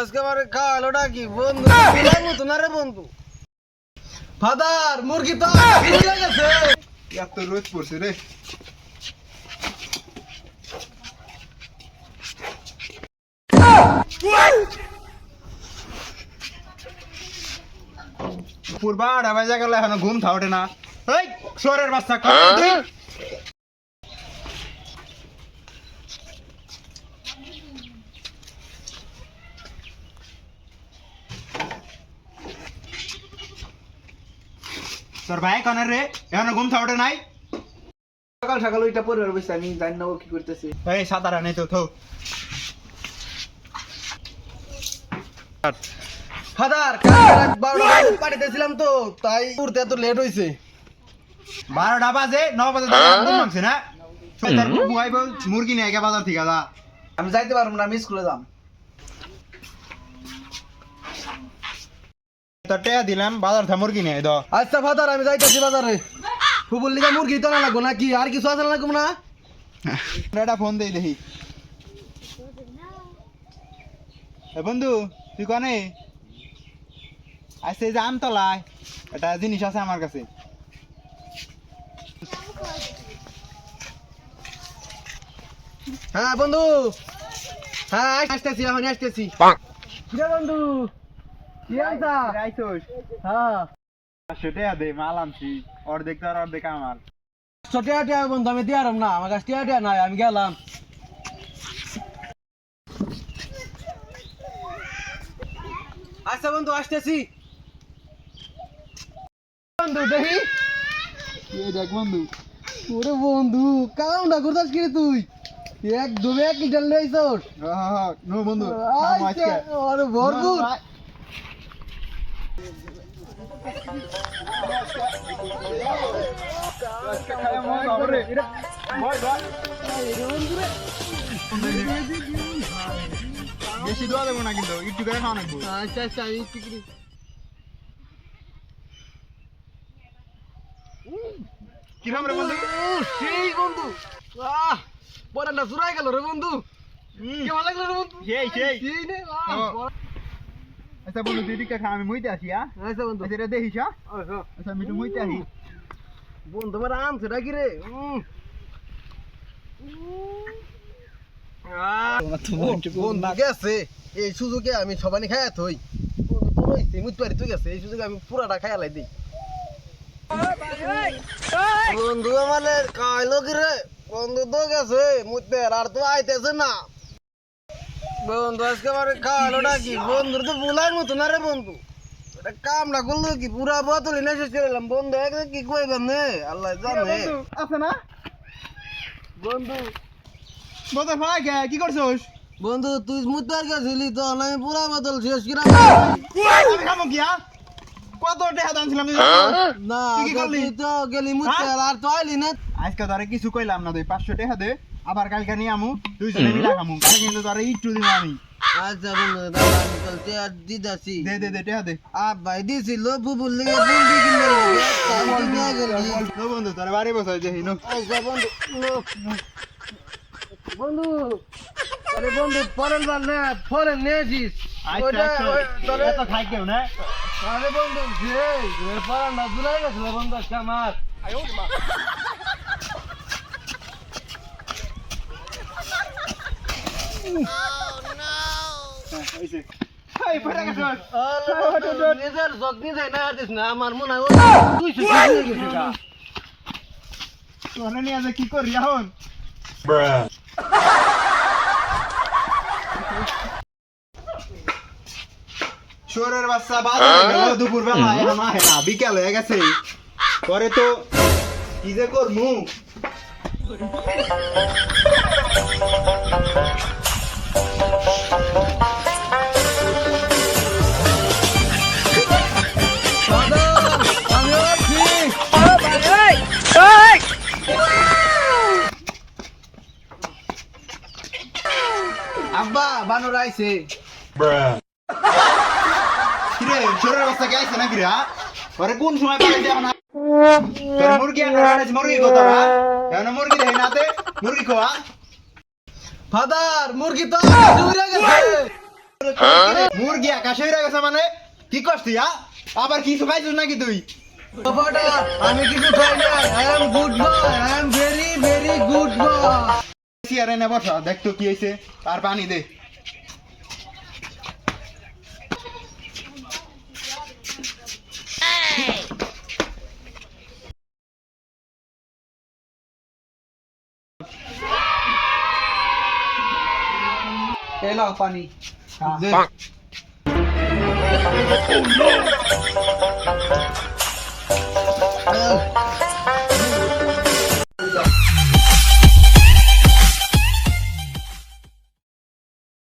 আজকে আমার খাওয়ালোটা কি? বন্ধু বিলাই মতো না রে বন্ধু? ফাদার মুরগি তো ফিরে গেছে। এত রোদ পড়ছে রে। পূর্বা আড়া বাজা গেল এখনও ঘুম থা ওঠে না। এই সোরের বাচ্চা তোর ভাই কনের রে? এখনও ঘুম থা নাই? সকাল সকাল ওইটা পরিবার বসে আমি জানি না ও কি করতেছে। এই সাতারা নেই তো থো। ফাদার পাঠিয়েছিলাম তো তাই উঠতে এত লেট হয়েছে বারোটা বাজে ন বাজে ভাঙছে না? মুরগি নিয়ে বাজার থেকে যা। আমি যাইতে পারব না আমি স্কুলে যাম। তোর টেয়া দিলাম বাজার থেকে মুরগি নিয়ে দ আচ্ছা ফাদার আমি যাইতেছি বাজারে। ফুবুল লিগা মুরগি তো না লাগবো নাকি? আর কিছু আছে লাগবো না? এটা ফোন দেই দেখি। বন্ধু তুই কনে? আজকে এই যে আমতলায় একটা জিনিস আছে আমার কাছে। হ্যাঁ বন্ধু। হ্যাঁ আসতেছি এখন আসতেছি। কিরে বন্ধু? কি আনছা হ্যাঁ। দে মাল আনছি। অর্ধেক তোর অর্ধেক আমার। বন্ধু আমি দিয়ারম না। আমার কাছে নাই আমি গেলাম। আচ্ছা বন্ধু আসতেছি। বন্ধু দেখি। এই দেখ বন্ধু। ওরে বন্ধু করতাস কি তুই? এক দুবে এক লিটার লইছস হ্যাঁ, হ্যাঁ, নো বন্ধু আজকে। আরে ভরপুর। বেশি দোয়া দেবো না কিন্তু একটু করে খাওয়া নাকবো আচ্ছা আচ্ছা আমি টিকিট কিরম রে বন্ধু সেই বন্ধু আহ পড়াটা জুড়াই গেল রে বন্ধু কেমন লাগল রে বন্ধু সেই সেই সেই নে আচ্ছা বন্ধু তুই দিকে খা আমি মুইতে আসি হ্যাঁ আচ্ছা বন্ধু। আচ্ছা এটা দেখিস আচ্ছা, আচ্ছা আমি একটু মুইতে আসি। বন্ধু আমার আনছে নাকি রে? গেছে। এই সুযোগে আমি সবানি খাইয়া থই। বন্ধু তো মুত পারি তুই গেছে। এই সুযোগে আমি পুরাটা খাইয়া লাই দিই। বন্ধু আমাদের খাইলো কি রে? বন্ধু তো গেছে মুতে আর তো আইতেছে না। বন্ধু আজকে আমার খাওয়ালোটা কি? বন্ধুর তো ভুলাই মতো না রে বন্ধু। এটা কামড়া করল কি? পুরা বোতল এনে শেষ করে এলাম। বন্ধু একদম কি কইবেন নে? আল্লাহ জানে। আছে না? বন্ধু। বন্ধু ভাই কে? কি করছোস? বন্ধু তুই মুতার গেছিলি তো আমি পুরা বোতল শেষ করে আমি খাব কি কত টাকা দাম ছিলাম না তুই কি করলি? তুই তো গেলি মুতে আর তো আইলি না? আজকে তোরে কিছু কইলাম না তুই পাঁচশো টাকা দে আবার কালকে নিয়ে আমু দুইজনে মিলা খামু। কিন্তু তোরে একটু দিব আমি। আচ্ছা বন্ধু দাদা আমি দে দে দে টাকা দে। আ ভাই বুবুল লিগে বন্ধু কিনে লাগে তাই নিয়ে গেলি। নো বন্ধু তোরে বাড়ি যে হিনো আচ্ছা বন্ধু নো। বন্ধু আরে বন্ধু পরের বার না ফরেন নিয়েছিস আচ্ছা আচ্ছা আরে বন্ধু পরেন না জুলাই গেছিল বন্ধু আজকে আমার। পড়ে আমার মনে হয় কি করি এখন? শোরের বাচ্চা বাজারে গেল দুপুর বেলা এখন আহে না বিকেল হয়ে গেছে। পরে তো কি যে করমু? আব্বা বানর আইছে। কিরে শোরের বাচ্চা কে আইছে নাকি রে হ্যাঁ? পরে কোন সময় পাইছে এখন তোর মুরগি আনতে পারিস মুরগি কত রা এখন মুরগি দেই নাতে মুরগি খাওয়া ফাদার, মুরগি তো উড়ে গেছে। মুরগি আকাশে উড়ে গেছে মানে? কি করছিস হ্যাঁ? আবার কিছু খাইছিস নাকি তুই? আমি কিছু খাই না I am good boy I am very very good boy চেয়ারে নে বসা, দেখ তো কি হয়েছে আর পানি দে। এলো পানি দে। Oh,